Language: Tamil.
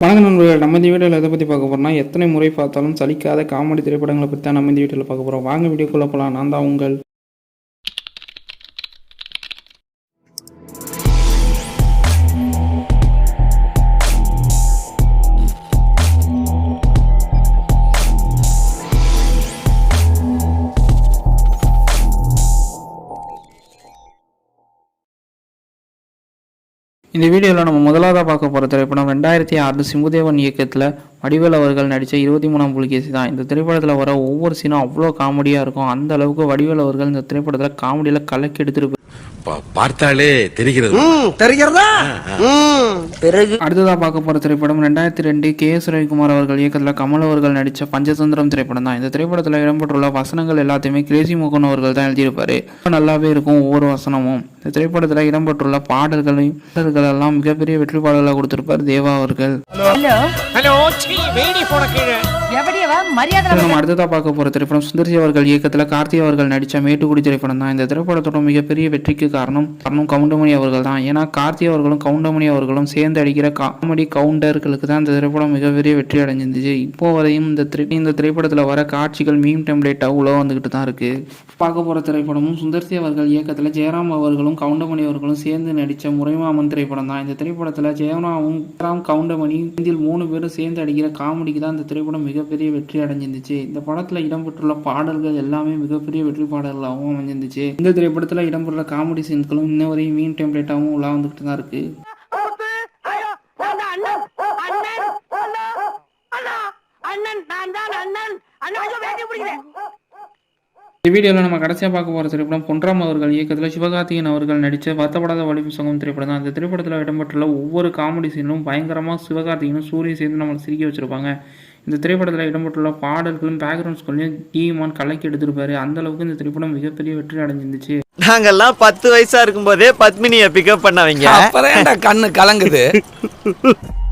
வணக்கம் நண்பர்கள். நம்ம இந்த வீடியோவில் எதை பற்றி பார்க்க போகிறோம்னா எத்தனை முறை பார்த்தாலும் சலிக்காத காமெடி திரைப்படங்களை பற்றி தான் நம்ம இந்த வீடியோவில் பார்க்க போகிறோம் வாங்க வீடியோக்குள்ளே போகலாம் நான் தான் உங்கள் இந்த வீடியோவில் நம்ம முதலாவதாக பார்க்க போகிற திரைப்படம் ரெண்டாயிரத்தி ஆறு சிம்புதேவன் இயக்கத்தில் வடிவேல் அவர்கள் நடித்த இருபத்தி மூணாம் புலிகேசி தான். இந்த திரைப்படத்தில் வர ஒவ்வொரு சீனும் அவ்வளோ காமெடியாக இருக்கும். அந்த அளவுக்கு வடிவேல் அவர்கள் இந்த திரைப்படத்தில் காமெடியில் கலக்கி எடுத்துட்டு பார்த்தாலே தெரிகிறது. தெரிகிறதா? ம், பிறகு? அடுத்ததாக பார்க்க போகிற திரைப்படம் ரெண்டாயிரத்தி ரெண்டு கே எஸ் ரவிக்குமார் அவர்கள் இயக்கத்தில் கமல் அவர்கள் நடித்த பஞ்சதந்திரம் திரைப்படம் தான். இந்த திரைப்படத்தில் இடம்பெற்றுள்ள வசனங்கள் எல்லாத்தையுமே கிரேசி மோகன் அவர்கள் தான் எழுதியிருப்பாரு. ரொம்ப நல்லாவே இருக்கும் ஒவ்வொரு வசனமும். இந்த திரைப்படத்தில் இடம்பெற்றுள்ள பாடல்களையும் பாடல்கள் எல்லாம் மிகப்பெரிய வெற்றி பாடல்களாக கொடுத்திருப்பார் தேவா அவர்கள். நம்ம அடுத்ததாக பார்க்க போகிற திரைப்படம் சுந்தர்சி அவர்கள் இயக்கத்தில் கார்த்திக் அவர்கள் நடித்த மேட்டுக்குடி திரைப்படம் தான். இந்த திரைப்படத்தோட மிகப்பெரிய வெற்றிக்கு காரணம் காரணம் கவுண்டமணி அவர்கள் தான். ஏன்னா கார்த்திக் அவர்களும் கவுண்டமணி அவர்களும் சேர்ந்து அடிக்கிற காமெடி கவுண்டர்களுக்கு தான் இந்த திரைப்படம் மிகப்பெரிய வெற்றி அடைஞ்சிருந்துச்சு. இப்போ வரையும் இந்த திரை இந்த திரைப்படத்தில் வர காட்சிகள் மீம் டெம்ப்ளேட்டாக உள்ள வந்துக்கிட்டு தான் இருக்கு. பார்க்க போகிற திரைப்படமும் சுந்தர்சி அவர்கள் இயக்கத்தில் ஜெயராம் அவர்களும் கவுண்டமணி அவர்களும் சேர்ந்து நடித்த முறைமாமன் திரைப்படம் தான். இந்த திரைப்படத்தில் ஜெயராமும் ஜெயராம் கவுண்டமணி இதில் மூணு பேரும் சேர்ந்து அடிக்கிற காமெடிக்கு தான் இந்த திரைப்படம் மிகப்பெரிய வெற்றி அடைஞ்சிருந்துச்சு. இந்த படத்தில் இடம்பெற்றுள்ள பாடல்கள் எல்லாமே மிகப்பெரிய வெற்றி பாடல்களாகவும் அமைஞ்சிருந்துச்சு. இந்த திரைப்படத்தில் இடம்பெற்ற காமெடி சீன்களும் இன்ன வரையும் மீன் டெம்ப்ளேட்டாகவும் உலா வந்துகிட்டு தான் இருக்கு. இந்த வீடியோவில் நம்ம கடைசியாக பார்க்க போகிற திரைப்படம் பொன்ராம் அவர்கள் இயக்கத்தில் சிவகார்த்திகேயன் அவர்கள் நடித்த வருத்தப்படாத வலிப்பு சங்கம் திரைப்படம் தான். அந்த திரைப்படத்தில் இடம்பெற்றுள்ள ஒவ்வொரு காமெடி சீனும் பயங்கரமாக சிவகார்த்திகனும் சூரிய சேர்ந்து நம்மளை சிரிக்க வச்சிருப்பாங்க. இந்த திரைப்படத்தில் இடம்பெற்றுள்ள பாடல்களும் பேக்ரவுண்ட் ஸ்கோர்லையும் டீமான் கலக்கி எடுத்திருப்பாரு. அந்த அளவுக்கு இந்த திரைப்படம் மிகப்பெரிய வெற்றி அடைஞ்சிருந்துச்சு. நாங்கெல்லாம் பத்து வயசா இருக்கும்போதே பத்மினிய பிக்கப் பண்ணவங்க கண்ணு கலங்குது?